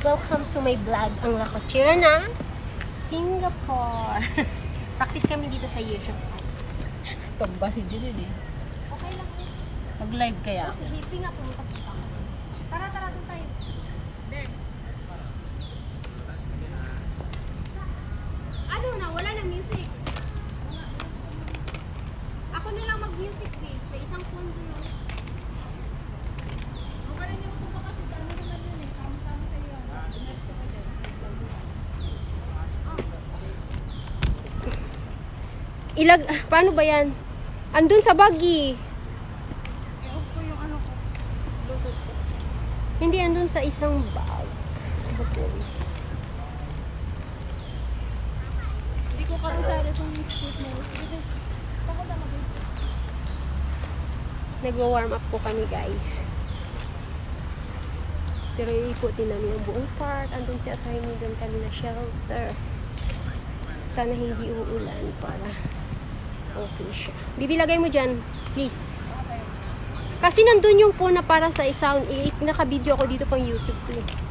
Welcome to my vlog, ang Lakotsira na Singapore. Practice kami dito sa YouTube. Tumba si Julie eh. Okay lang. Mag-live kaya. Si Hippie nga pumunta. Tara, tara, doon tayo. Ano na, wala na music. Ako na lang mag-music eh. May isang phone doon. oh. Ilag, paano ba yan? Andun sa buggy. Hindi, andun sa isang bag. Ano po? Hindi ko kabisado itong mixtape mo. Nagwa-warm up po kami guys. Pero iikutin namin ang buong park. Andun si attorney doon kami na shelter. Sana hindi uulan para okay siya. Bibilagay mo dyan, please. Kasi nandun yung phone na para sa sound. Eh, naka-video ako dito pang YouTube to. eh.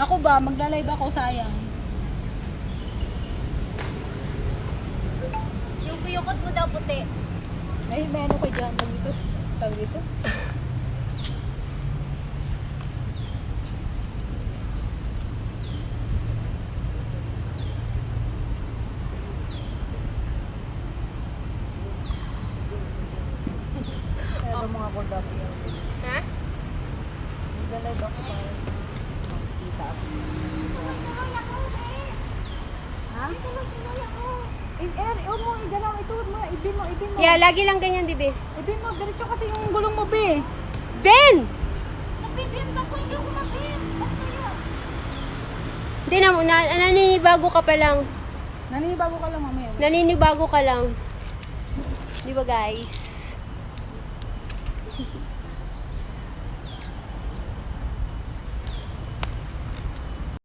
Ako ba? Magla-live ako, sayang. Yung kuyukot mo daw puti. Ay, may ano ko dyan. Tawag ito. Tawag ito. Pero mga ko dati yun. Ha? Magla-live ako para makikita ako. Ha? Eh, er, oh mo, igalaw, ito mo, ibin mo, ibin mo. Yeah, lagi lang ganyan, dibe. Ibin mo, diretso kasi yung gulong mo, be. Ben! Nabibin ka po, hindi ako mabin. Hindi na, na, naninibago ka pa lang. Naninibago ka lang mamaya. Naninibago ka lang. Di ba guys?